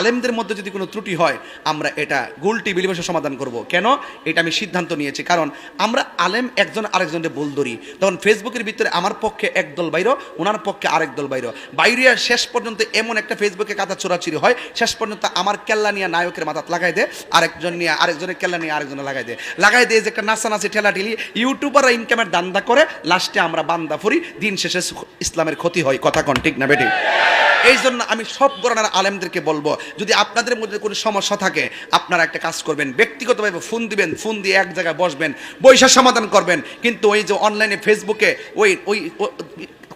আলেমদের মধ্যে যদি কোনো ত্রুটি হয়, আমরা এটা গোলটি বিলিবসে সমাধান করব। কেন? এটা আমি সিদ্ধান্ত নিয়েছি। কারণ আমরা আলেম, একজন আরেকজনকে বল ধরি। তখন ফেসবুকের ভিতরে আমার পক্ষে এক দল বাইর ওনার পক্ষে আরেক দল বাইর। বাইরিয়া শেষ পর্যন্ত এমন একটা ফেসবুকে কাদা চোরাচুরি হয়, শেষ পর্যন্ত আমার কেল্লা নিয়ে নায়কের মাথাত লাগাই দেয়, আরেকজন নিয়ে আরেকজনের কেল্লা নিয়ে আরেকজনে লাগাই দেয়। লাগাই দেয় যে একটা নাচানাচি ঠেলা ঠেলি ইউটিউবাররা ইনকামের দান্দা করে, লাস্টে আমরা বান্দা ফুরি, দিন শেষে ইসলামের ক্ষতি হয়। কথা কন, ঠিক না বেটি এই জন্য আমি সব ধরনের আলেমদেরকে বলব, যদি আপনাদের মধ্যে কোনো সমস্যা থাকে, আপনারা একটা কাজ করবেন, ব্যক্তিগতভাবে ফোন দিবেন, ফোন দিয়ে এক জায়গায় বসবেন বৈশা সমাধান করবেন, কিন্তু ওই যে অনলাইনে ফেসবুকে ওই ওই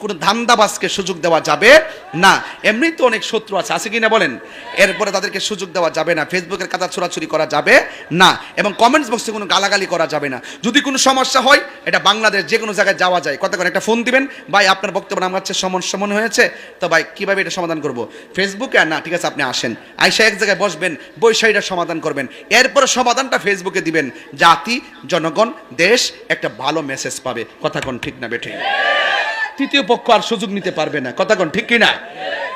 কোনো ধান্দাবাজকে সুযোগ দেওয়া যাবে না। এমনি তো অনেক শত্রু আছে। আছে কি না বলেন? এরপরে তাদেরকে সুযোগ দেওয়া যাবে না। ফেসবুকের কাদা ছোড়াছুরি করা যাবে না এবং কমেন্টস বক্সে কোনো গালাগালি করা যাবে না। যদি কোনো সমস্যা হয়, এটা বাংলাদেশ যে কোনো জায়গায় যাওয়া যায়। কথা করে একটা ফোন দিবেন? ভাই, আপনার বক্তব্য আমার কাছে সমন সমন হয়েছে। তো ভাই, কীভাবে এটা সমাধান করব? ফেসবুকে আর না, ঠিক আছে, আপনি আসেন। আইসা এক জায়গায় বসবেন বৈশা এটা সমাধান করবেন। এরপরে সমাধানটা ফেসবুকে দিবেন। জাতি, জনগণ, দেশ একটা ভালো মেসেজ পাবে। কথা কোন ঠিক না বেঠে তৃতীয় পক্ষ আর সুযোগ নিতে পারবে না। কথা কোন, ঠিক কি না?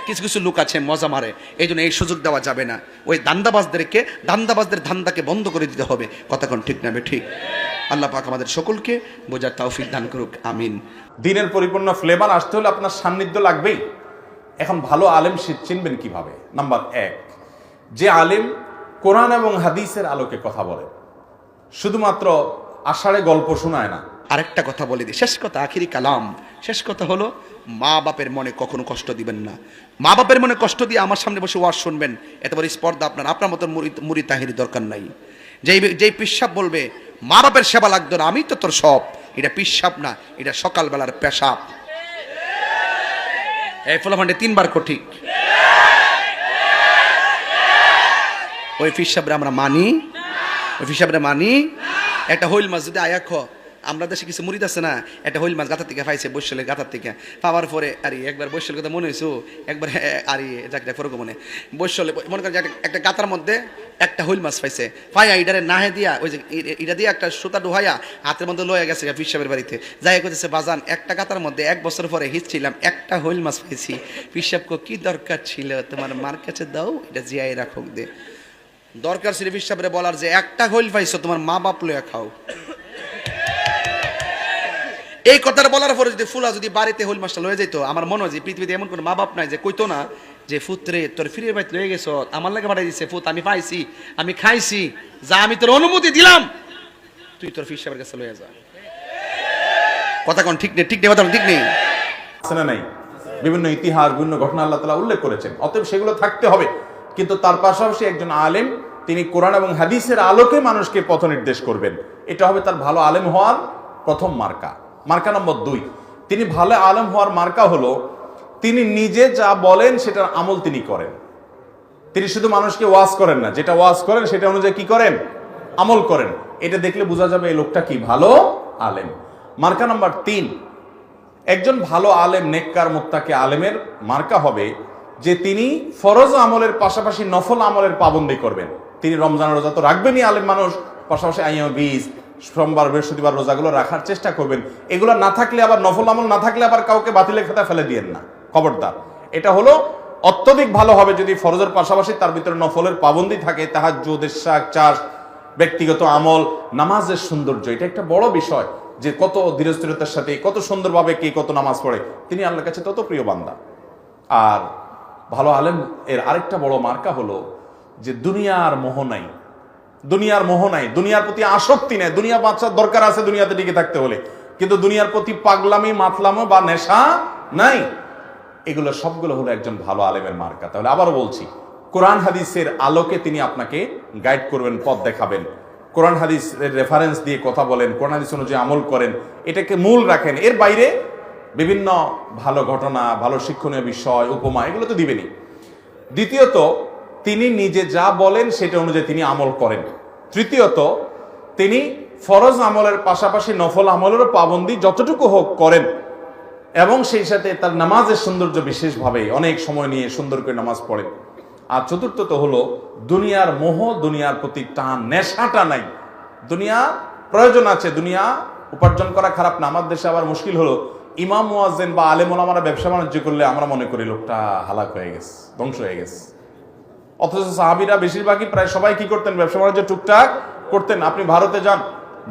কিছু কিছু লোক আছে মজা মারে এই জন্য এই সুযোগ দেওয়া যাবে না। ওই দান্দাবাজদেরকে, দান্দাবাজদের ধান্দাকে বন্ধ করে দিতে হবে। কথা কোন, ঠিক না ঠিক? আল্লাহ পাক আমাদের সকলকে বোঝার তৌফিক দান করুক, আমিন। দিনের পরিপূর্ণ ফ্লেভার আসতে হলে আপনার সান্নিধ্য লাগবেই। এখন ভালো আলেম চিনবেন কীভাবে? নাম্বার এক, যে আলেম কোরআন এবং হাদিসের আলোকে কথা বলে, শুধুমাত্র আষাঢ়ে গল্প শোনায় না আরেকটা কথা বলে দিই। শেষ কথা, আখিরি কালাম। শেষ কথা হলো, মা বাপের মনে কখনো কষ্ট দিবেন না। মা বাপের মনে কষ্ট দিয়ে আমার সামনে বসে ওয়াজ শুনবেন, এত বড় স্পর্ধা আপনার। আপনার মতন মুড়ি মুড়ি তাহিরি দরকার নাই। যেই যেই পিসাব বলবে, মা বাপের সেবা লাগতো না, আমি তো তোর সব। এটা পিসাব না, এটা সকালবেলার পেশাব। এই ফলাফান্ডে তিনবার কঠিক ওই ফিসাবরে আমরা মানি। ওই ফিসাবরে মানি। একটা হইল মাছ যদি আয়া খ আমরা দেশে কিছু মুড়িদ আছে না, একটা হইল মাছ গাথার থেকে পাইছে বৈশালের গাথার থেকে। পাওয়ার পরে, আরে, একবার বৈশালের কথা মনে হয়েছো একবার আরে, যাক ফরক মনে। বৈশালে, মনে করেন একটা- গাতার মধ্যে একটা হইল মাছ পাইছে। পাইয়া ইডারে নাহে দিয়া, ওই যে ইটা দিয়া একটা সুতা ডুহাইয়া হাতের মধ্যে লয়ে গেছে ফিসাবের বাড়িতে। যাই করতেছে বাজান, একটা গাতার মধ্যে এক বছর পরে হিসছিলাম একটা হইল মাছ পাইছি। ফিসাব কো, কি দরকার ছিল? তোমার মার কাছে দাও, এটা জিয়াই রাখুক দে। দরকার ছিল হিসাবে বলার যে, একটা হইল পাইছো, তোমার মা বাপ লইয়া খাও। এই কথাটা বলার পরে যদি ফুলা যদি বাড়িতে হইল মাছটা লয়ে যেত আমার মনে হয় যে পৃথিবীতে এমন কোনো মা বাপ নাই যে কইতো না যে ফুতরে তোর ফিরে বাইতে লয়ে গেছ, আমার লাগে পাঠাই দিছে, ফুত, আমি পাইছি, আমি খাইছি, যা আমি তোর অনুমতি দিলাম, তুই তোর ফির সাহেবের কাছে লয়ে যা। কথা কোন ঠিক নেই ঠিক নেই, কথা ঠিক নেই? আছে না নাই? বিভিন্ন ইতিহাস, বিভিন্ন ঘটনা আল্লাহ তালা উল্লেখ করেছেন। অতএব সেগুলো থাকতে হবে। কিন্তু তার পাশাপাশি একজন আলেম, তিনি কোরআন এবং হাদিসের আলোকে মানুষকে পথ নির্দেশ করবেন। এটা হবে তার ভালো আলেম হওয়ার প্রথম মার্কা। মার্কা নম্বর দুই। তিনি ভালো আলেম হওয়ার মার্কা হলো, তিনি নিজে যা বলেন সেটার আমল তিনি করেন। তিনি শুধু মানুষকে ওয়াজ করেন না, যেটা ওয়াজ করেন সেটা অনুযায়ী কি করেন? আমল করেন। এটা দেখলে বোঝা যাবে এই লোকটা কি ভালো আলেম। মার্কা নাম্বার তিন, একজন ভালো আলেম, নেককার, মোত্তাকে আলেমের মার্কা হবে যে তিনি ফরজ আমলের পাশাপাশি নফল আমলের পাবন্দি করবেন। তিনি রমজান রোজা তো রাখবেনই আলেম মানুষ, পাশাপাশি আইয়া বীজ সোমবার, বৃহস্পতিবার রোজাগুলো রাখার চেষ্টা করবেন। এগুলো না থাকলে আবার, নফল আমল না থাকলে আবার কাউকে বাতিলের খাতা ফেলে দিয়েন না। খবরদার। এটা হলো অত্যধিক ভালো হবে যদি ফরজের পাশাপাশি তার ভিতরে নফলের পাবন্দি থাকে তাহার যোদের শাক চাষ, ব্যক্তিগত আমল, নামাজের সৌন্দর্য। এটা একটা বড় বিষয় যে কত ধীরস্থিরতার সাথে, কত সুন্দরভাবে কে কত নামাজ পড়ে। তিনি আল্লাহর কাছে তত প্রিয় বান্দা। আর ভালো আলেম, এর আরেকটা বড় মার্কা হলো যে দুনিয়ার মোহ নাই। দুনিয়ার মোহ নাই, দুনিয়ার প্রতি আসক্তি নাই, দুনিয়া বাঁচার দরকার আছে দুনিয়াতে টিকে থাকতে হলে। কিন্তু দুনিয়ার প্রতি পাগলামি, মাতলামো বা নেশা নাই। এগুলো সবগুলো হলো একজন ভালো আলেমের মার্কা। তাহলে আবারও বলছি, কোরআন হাদিসের আলোকে তিনি আপনাকে গাইড করবেন, পথ দেখাবেন। কোরআন হাদিসের রেফারেন্স দিয়ে কথা বলেন, কোরআন হাদিস অনুযায়ী আমল করেন, এটাকে মূল রাখেন। এর বাইরে বিভিন্ন ভালো ঘটনা, ভালো শিক্ষণীয় বিষয়, উপমা, এগুলো তো দিবেনই। দ্বিতীয়ত তিনি নিজে যা বলেন সেটা অনুযায়ী তিনি আমল করেন। তৃতীয়ত, তিনি ফরজ আমলের পাশাপাশি নফল আমলেরও পাবন্দি যতটুকু হোক করেন এবং সেই সাথে তার নামাজের সৌন্দর্য বিশেষভাবে অনেক সময় নিয়ে সুন্দর করে নামাজ পড়েন। আর চতুর্থত হলো, দুনিয়ার মোহ, দুনিয়ার প্রতি টান, নেশাটা নাই। দুনিয়া প্রয়োজন আছে, দুনিয়া উপার্জন করা খারাপ না। আমার দেশে আবার মুশকিল হলো, ইমাম, মুয়াজ্জেন বা আলেম ওলামারা ব্যবসা বাণিজ্য করলে আমরা মনে করি লোকটা হালাক হয়ে গেছে, ধ্বংস হয়ে গেছে। অথচ সাহাবিরা বেশিরভাগই প্রায় সবাই কি করতেন? ব্যবসা বাণিজ্য টুকটাক করতেন। আপনি ভারতে যান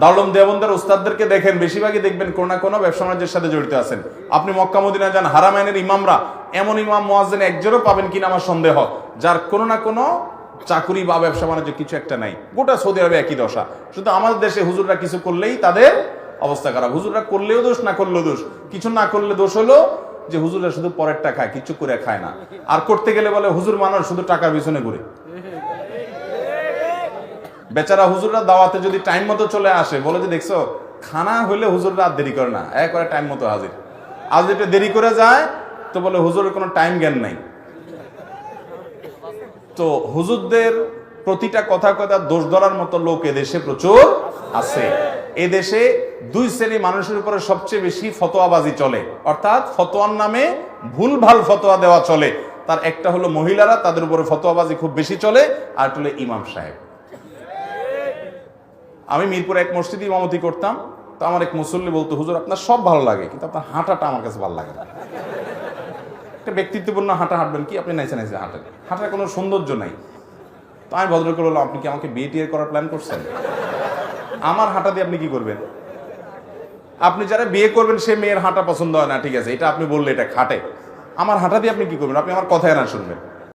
দারুলম দেবন্দের উস্তাদদেরকে দেখেন, বেশিরভাগই দেখবেন কোনো না কোনো ব্যবসা বাণিজ্যের সাথে জড়িত আছেন। আপনি মক্কা মদিনা যান হারামাইনের ইমামরা, এমন ইমাম, মোয়াজ্জেন একজনও পাবেন কিনা আমার সন্দেহ। যার কোনো না কোনো চাকুরি বা ব্যবসা বাণিজ্য কিছু একটা নাই। গোটা সৌদি আরবে একই দশা। শুধু আমাদের দেশে হুজুররা কিছু করলেই তাদের অবস্থা খারাপ। হুজুররা করলেও দোষ, না করলেও দোষ। কিছু না করলে দোষ হলো যে হুজুররা শুধু পরেরটা খায়, কিছু করে খায় না। আর করতে গেলে বলে, হুজুর মানুষ শুধু টাকার পিছনে ঘুরে। বেচারা হুজুররা দাওয়াতে যদি টাইম মতো চলে আসে, বলে যে, দেখছ, খানা হইলে হুজুররা আর দেরি করে না, একবারে টাইম মতো হাজির। আজ যেটা দেরি করে যায়, তো বলে, হুজুরের কোনো টাইম জ্ঞান নাই। তো হুজুরদের প্রতিটা কথা কথা দোষ ধরার মতো লোক এদেশে প্রচুর আছে। এদেশে দুই শ্রেণি মানুষের উপরে সবচেয়ে বেশি ফতোয়াবাজি চলে। অর্থাৎ ফতোয়ার নামে ভুলভাল ফতোয়া দেওয়া চলে। তার একটা হলো মহিলারা, তাদের উপরে ফতোয়াবাজি খুব বেশি চলে, আর হলো ইমাম সাহেব। আমি মিরপুরে এক মসজিদে ইমামতি করতাম, তো আমার এক মুসল্লি বলতো, হুজুর, আপনার সব ভালো লাগে, কিন্তু আপনার হাঁটাটা আমার কাছে ভালো লাগে না। একটা ব্যক্তিত্বপূর্ণ হাঁটা হাঁটবেন কি? আপনি নাইসে নাইসে হাঁটেন। হাঁটার কোনো সৌন্দর্য নাই। তো আমি ভদ্র করে বললাম, আপনি কি আমাকে বিয়ে টিয়ে করার প্ল্যান করছেন? আমার হাঁটা দিয়ে আপনি কি করবেন? আপনি যারা বিয়ে করবেন, সে মেয়ের হাঁটা পছন্দ হয় না, ঠিক আছে? এটা আপনি বললে এটা খাটে। আমার হাঁটা দিয়ে আপনি কি করবেন? আপনি আমার কথায় না শুনবেন।